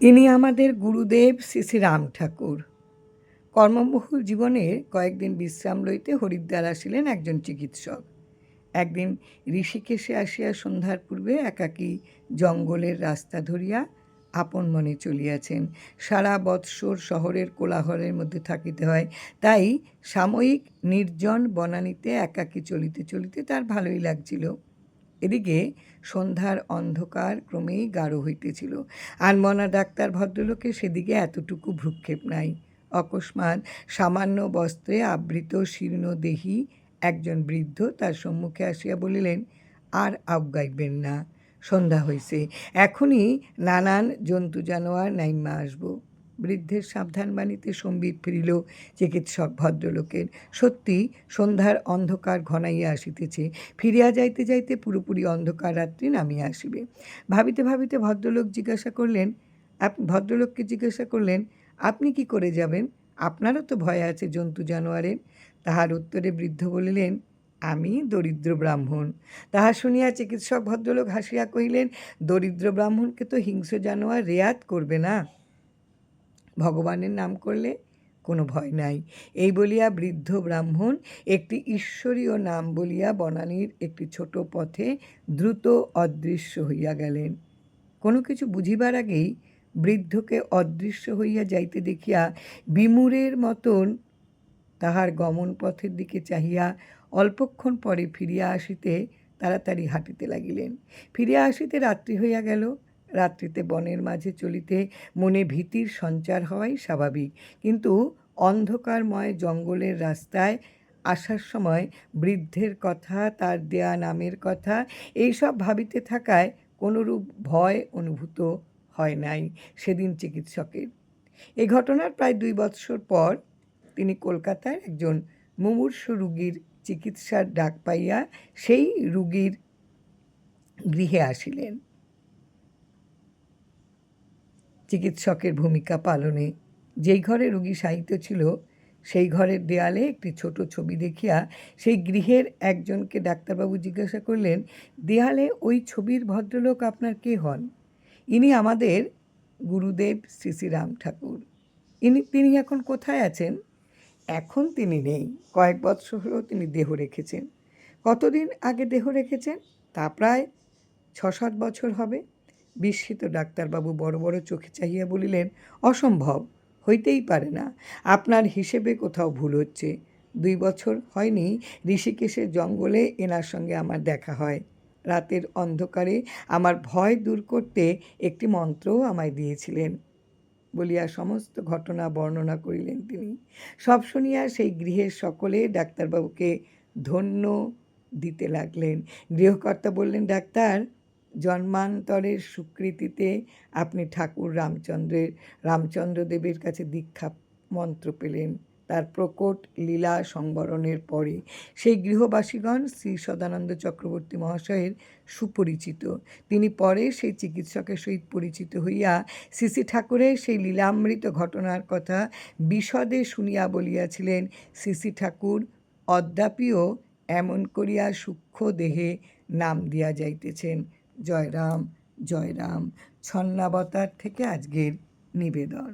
ইনি আমাদের গুরুদেব শ্রী শ্রী রাম ঠাকুর। কর্মবহুল জীবনে কয়েকদিন বিশ্রাম লইতে হরিদ্বার আসিলেন একজন চিকিৎসক। একদিন ঋষিকেশে আসিয়া সন্ধ্যার পূর্বে একাকী জঙ্গলের রাস্তা ধরিয়া আপন মনে চলিয়াছেন। সারা বৎসর শহরের কোলাহলের মধ্যে থাকিতে হয়, তাই সাময়িক নির্জন বনানীতে একাকী চলিতে চলিতে তার ভালোই লাগছিল। এদিকে সন্ধ্যার অন্ধকার ক্রমেই গাঢ় হইতেছিল। আনমনা ডাক্তার ভদ্রলোকের সেদিকে এতটুকু ভ্রুক্ষেপ নাই। অকস্মাৎ সামান্য বস্ত্রে আবৃত শীর্ণ দেহী একজন বৃদ্ধ তার সম্মুখে আসিয়া বলিলেন, আর আজ্ঞাইবেন না, সন্ধ্যা হইছে, এখনই নানান জন্তু জানোয়ার নাইমা আসব। বৃদ্ধের সাবধান বাণীতে সম্বিত ফিরিল চিকিৎসক ভদ্রলোকের। সত্যি সন্ধ্যার অন্ধকার ঘনাইয়া আসিতেছে। ফিরিয়া যাইতে যাইতে পুরোপুরি অন্ধকার রাত্রি নামিয়া আসিবে। ভাবিতে ভাবিতে ভদ্রলোক জিজ্ঞাসা করলেন ভদ্রলোককে জিজ্ঞাসা করলেন, আপনি কি করে যাবেন? আপনারও তো ভয় আছে জন্তু জানোয়ারের? তাহার উত্তরে বৃদ্ধ বলিলেন, আমি দরিদ্র ব্রাহ্মণ। তাহা শুনিয়া চিকিৎসক ভদ্রলোক হাসিয়া কহিলেন, দরিদ্র ব্রাহ্মণকে তো হিংস্র জানোয়ার রেয়াত করবে না? ভগবানের নাম করলে কোনো ভয় নাই। এই বলিয়া বৃদ্ধ ব্রাহ্মণ একটি ঈশ্বরীয় নাম বলিয়া বনানীর একটি ছোট পথে দ্রুত অদৃশ্য হইয়া গেলেন। কোনো কিছু বুঝিবার আগেই বৃদ্ধকে অদৃশ্য হইয়া যাইতে দেখিয়া বিমূরের মতন তাহার গমন পথের দিকে চাহিয়া অল্পক্ষণ পরে ফিরিয়া আসিতে তাড়াতাড়ি হাঁটিতে লাগিলেন। ফিরিয়া আসিতে রাত্রি হইয়া গেল। রাত্রিতে বনের মাঝে চলিতে মনে ভীতির সঞ্চার হওয়াই স্বাভাবিক। কিন্তু অন্ধকারময় জঙ্গলের রাস্তায় আসার সময় বৃদ্ধের কথা, তার দেয়া নামের কথা, এইসব ভাবিতে থাকায় কোনোরূপ ভয় অনুভূত হয় নাই সেদিন চিকিৎসকের। এই ঘটনার প্রায় দুই বৎসর পর তিনি কলকাতায় একজন মুমূর্ষ রুগীর চিকিৎসার ডাক পাইয়া সেই রুগীর গৃহে আসিলেন। চিকিৎসকের ভূমিকা পালনে। যেই ঘরে রোগী সাহিত্য ছিল, সেই ঘরের দেয়ালে একটি ছোট ছবি দেখিয়া সেই গৃহের একজনকে ডাক্তারবাবু জিজ্ঞাসা করলেন, দেয়ালে ওই ছবির ভদ্রলোক আপনার কে হন? ইনি আমাদের গুরুদেব শ্রী শ্রী রাম ঠাকুর। ইনি, তিনি এখন কোথায় আছেন? এখন তিনি নেই। কয়েক বৎসর হলেও তিনি দেহ রেখেছেন। কতদিন আগে দেহ রেখেছেন? তা প্রায় ছ সাত বছর হবে। বিস্মিত ডাক্তারবাবু বড় বড় চোখে চাহিয়া বলিলেন, অসম্ভব, হইতেই পারে না। আপনার হিসেবে কোথাও ভুল হচ্ছে। দুই বছর হয়নি, ঋষিকেশের জঙ্গলে এনার সঙ্গে আমার দেখা হয়। রাতের অন্ধকারে আমার ভয় দূর করতে একটি মন্ত্রও আমায় দিয়েছিলেন। বলিয়া সমস্ত ঘটনা বর্ণনা করিলেন তিনি। সব শুনিয়া সেই গৃহের সকলে ডাক্তারবাবুকে ধন্য দিতে লাগলেন। গৃহকর্তা বললেন, ডাক্তার জন্মান্তরের স্বীকৃতিতে আপনি ঠাকুর রামচন্দ্রের, রামচন্দ্রদেবের কাছে দীক্ষা মন্ত্র পেলেন। তার প্রকট লীলা সংবরণের পরে সেই গৃহবাসীগণ শ্রী সদানন্দ চক্রবর্তী মহাশয়ের সুপরিচিত। তিনি পরে সেই চিকিৎসকের সহিত পরিচিত হইয়া শ্রী ঠাকুরের সেই লীলামৃত ঘটনার কথা বিশদে শুনিয়া বলিয়াছিলেন শ্রী ঠাকুর, অদ্যাপিও এমন করিয়া সূক্ষ্ম দেহে নাম দিয়া যাইতেছেন। জয় রাম জয় রাম ছন্নাবতার থেকে আজকের নিবেদন।